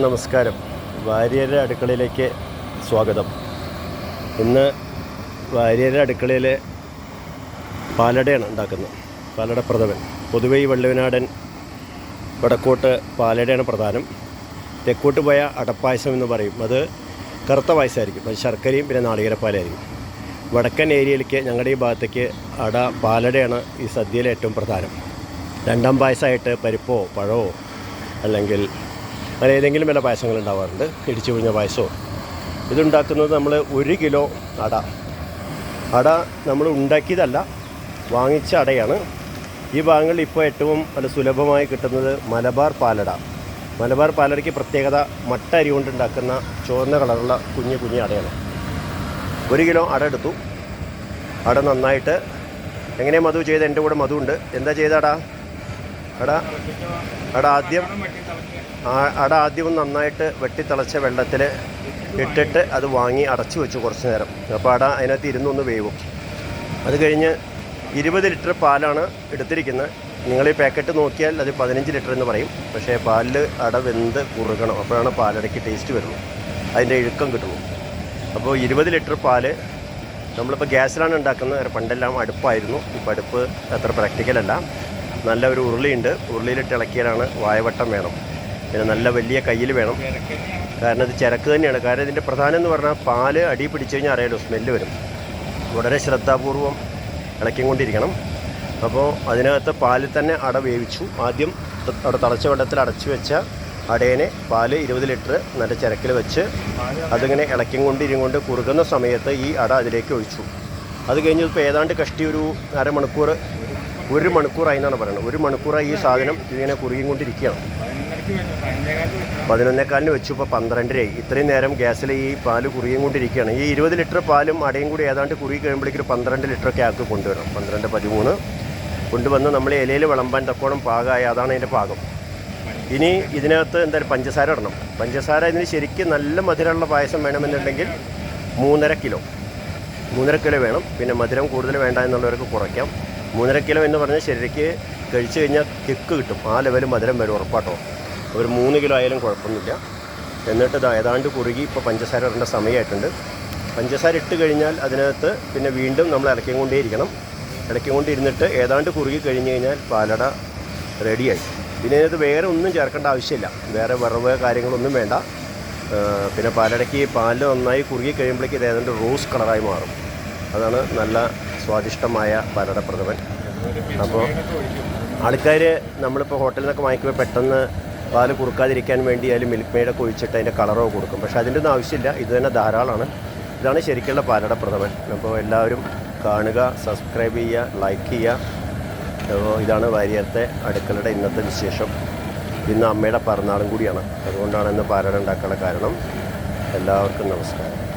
നമസ്കാരം. വാര്യരുടെ അടുക്കളയിലേക്ക് സ്വാഗതം. ഇന്ന് വാര്യരുടെ അടുക്കളയിൽ പാലടയാണ് ഉണ്ടാക്കുന്നത്. പാലട പ്രഥമൻ. പൊതുവെ ഈ വള്ളുവനാടൻ വടക്കോട്ട് പാലടയാണ് പ്രധാനം. തെക്കോട്ട് പോയ അടപ്പായസം എന്ന് പറയും. അത് കറുത്ത പായസമായിരിക്കും. അത് ശർക്കരയും പിന്നെ നാളികേരപ്പാലായിരിക്കും. വടക്കൻ ഏരിയയിലേക്ക് ഞങ്ങളുടെ ഈ ഭാഗത്തേക്ക് അട പാലടയാണ് ഈ സദ്യയിലെ ഏറ്റവും പ്രധാനം. രണ്ടാം പായസമായിട്ട് പരിപ്പോ പഴമോ അല്ലെങ്കിൽ അങ്ങനെ ഏതെങ്കിലും വല്ല പായസങ്ങൾ ഉണ്ടാവാറുണ്ട്. ഇടിച്ചു പിഴിഞ്ഞ പായസമോ. ഇതുണ്ടാക്കുന്നത് നമ്മൾ ഒരു കിലോ അട. അട നമ്മൾ ഉണ്ടാക്കിയതല്ല വാങ്ങിച്ച അടയാണ്. ഈ ഭാഗങ്ങളിൽ ഇപ്പോൾ ഏറ്റവും നല്ല സുലഭമായി കിട്ടുന്നത് മലബാർ പാലട. മലബാർ പാലടയ്ക്ക് പ്രത്യേകത മട്ട അരി കൊണ്ടുണ്ടാക്കുന്ന ചുവന്ന കളറുള്ള കുഞ്ഞു കുഞ്ഞു അടയാണ്. ഒരു കിലോ അട എടുത്തു. അട നന്നായിട്ട്. എങ്ങനെയാണ് മധു ചെയ്ത് എന്റെ കൂടെ മധു എന്താ ചെയ്ത അട അട ആദ്യം അവിടെ ആദ്യം നന്നായിട്ട് വെട്ടിത്തിളച്ച വെള്ളത്തിൽ ഇട്ടിട്ട് അത് വാങ്ങി അടച്ചു വെച്ചു കുറച്ച് നേരം. അപ്പോൾ അട അതിനകത്ത് ഇരുന്നൊന്ന് വേവും. അത് കഴിഞ്ഞ് ഇരുപത് ലിറ്റർ പാലാണ് എടുത്തിരിക്കുന്നത് നിങ്ങൾ ഈ പാക്കറ്റ് നോക്കിയാൽ അത് പതിനഞ്ച് ലിറ്റർ എന്ന് പറയും. പക്ഷേ പാലിൽ അട വെന്ത് കുറുകണം. അപ്പോഴാണ് പാലടയ്ക്ക് ടേസ്റ്റ് വരുള്ളൂ. അതിന്റെ ഇഴുക്കം കിട്ടുള്ളൂ. അപ്പോൾ ഇരുപത് ലിറ്റർ പാൽ നമ്മളിപ്പോൾ ഗ്യാസിലാണ് ഉണ്ടാക്കുന്നത്. പണ്ടെല്ലാം അടുപ്പായിരുന്നു. ഇപ്പോൾ അടുപ്പ് അത്ര പ്രാക്ടിക്കലല്ല. നല്ല ഒരു ഉരുളിയുണ്ട്. ഉരുളിയിലിട്ട് ഇളക്കിയാലാണ് വായവട്ടം വേണം. പിന്നെ നല്ല വലിയ കയ്യിൽ വേണം. കാരണം ഇത് ചിരക്ക് തന്നെയാണ്. കാരണം ഇതിന്റെ പ്രധാനം എന്ന് പറഞ്ഞാൽ പാൽ അടി പിടിച്ചു കഴിഞ്ഞാൽ അറിയാലോ സ്മെല്ല് വരും. വളരെ ശ്രദ്ധാപൂർവം ഇളക്കിക്കൊണ്ടിരിക്കണം. അപ്പോൾ അതിനകത്ത് പാലിൽ തന്നെ അട വേവിച്ചു. ആദ്യം അവിടെ തളച്ച വെള്ളത്തിൽ അടച്ചു വെച്ച അടേനെ പാൽ ഇരുപത് ലിറ്റർ നല്ല ചിരക്കിൽ വെച്ച് അതിങ്ങനെ ഇളക്കിക്കൊണ്ടിരുകൊണ്ട് കുറുകുന്ന സമയത്ത് ഈ അട അതിലേക്ക് ഒഴിച്ചു. അത് കഴിഞ്ഞ് ഇപ്പോൾ ഏതാണ്ട് കഷ്ടി ഒരു അരമണിക്കൂർ ഒരു മണിക്കൂറായി എന്നാണ് പറയുന്നത്. ഒരു മണിക്കൂറായി ഈ സാധനം ഇങ്ങനെ കുറുകിക്കൊണ്ടിരിക്കുകയാണ്. പതിനൊന്നേക്കാലിന് വെച്ചു ഇപ്പോൾ പന്ത്രണ്ടരയായി. ഇത്രയും നേരം ഗ്യാസിൽ ഈ പാൽ കുറുകിയും കൊണ്ടിരിക്കുകയാണ് ഈ ഇരുപത് ലിറ്റർ പാലും അടയും കൂടി ഏതാണ്ട് കുറുകി കഴിയുമ്പോഴേക്കും പന്ത്രണ്ട് ലിറ്ററൊക്കെ ആക്കി കൊണ്ടുവരണം പന്ത്രണ്ട് പതിമൂന്ന്. കൊണ്ടുവന്ന് നമ്മൾ ഇലയിൽ വിളമ്പാൻ തക്കോണം പാകമായി അതാണ് അതിന്റെ പാകം. ഇനി ഇതിനകത്ത് എന്തായാലും പഞ്ചസാര ഇടണം. പഞ്ചസാര ഇതിന് ശരിക്കും നല്ല മധുരമുള്ള പായസം വേണമെന്നുണ്ടെങ്കിൽ മൂന്നര കിലോ. മൂന്നര കിലോ വേണം. പിന്നെ മധുരം കൂടുതൽ വേണ്ട എന്നുള്ളവർക്ക് കുറയ്ക്കാം. മൂന്നര കിലോ എന്ന് പറഞ്ഞാൽ ശരിക്ക് കഴിച്ചു കഴിഞ്ഞാൽ കിക്ക് കിട്ടും. ആ ലെവൽ മധുരം വരും ഉറപ്പാട്ടോ. ഒരു മൂന്ന് കിലോ ആയാലും കുഴപ്പമൊന്നുമില്ല. എന്നിട്ട് ഏതാണ്ട് കുറുകി ഇപ്പോൾ പഞ്ചസാര ഇടേണ്ട സമയമായിട്ടുണ്ട്. പഞ്ചസാര ഇട്ട് കഴിഞ്ഞാൽ അതിനകത്ത് പിന്നെ വീണ്ടും നമ്മൾ ഇളക്കിക്കൊണ്ടേയിരിക്കണം. ഇളക്കിക്കൊണ്ടിരുന്നിട്ട് ഏതാണ്ട് കുറുകി കഴിഞ്ഞ് കഴിഞ്ഞാൽ പാലട റെഡിയായി. പിന്നെ ഇതിനകത്ത് വേറെ ഒന്നും ചേർക്കേണ്ട ആവശ്യമില്ല. വേറെ വറവ് കാര്യങ്ങളൊന്നും വേണ്ട. പിന്നെ പാലടയ്ക്ക് പാൽ നന്നായി കുറുകി കഴിയുമ്പോഴേക്ക് ഇത് ഏതാണ്ട് റോസ് കളറായി മാറും. അതാണ് നല്ല സ്വാദിഷ്ടമായ ഭരണപ്രഥമൻ. പ്രഥമൻ അപ്പോൾ ആൾക്കാർ നമ്മളിപ്പോൾ ഹോട്ടലിൽ നിന്നൊക്കെ വാങ്ങിക്കുമ്പോൾ പെട്ടെന്ന് പാൽ കുറുക്കാതിരിക്കാൻ വേണ്ടി അതിൽ മിൽക്ക് മെയ്ഡൊക്കെ ഒഴിച്ചിട്ട് അതിന്റെ കളറോ കൊടുക്കും. പക്ഷേ അതിന്റെ ഒന്നും ആവശ്യമില്ല. ഇത് തന്നെ ധാരാളമാണ് ഇതാണ് ശരിക്കുള്ള പാലട പ്രഥമൻ അപ്പോൾ എല്ലാവരും കാണുക സബ്സ്ക്രൈബ് ചെയ്യുക ലൈക്ക് ചെയ്യുക. അപ്പോൾ ഇതാണ് വാര്യത്തെ അടുക്കളയുടെ ഇന്നത്തെ വിശേഷം. ഇന്ന് അമ്മയുടെ പിറന്നാളും കൂടിയാണ്. അതുകൊണ്ടാണ് ഇന്ന് പാലട ഉണ്ടാക്കാനുള്ള കാരണം. എല്ലാവർക്കും നമസ്കാരം.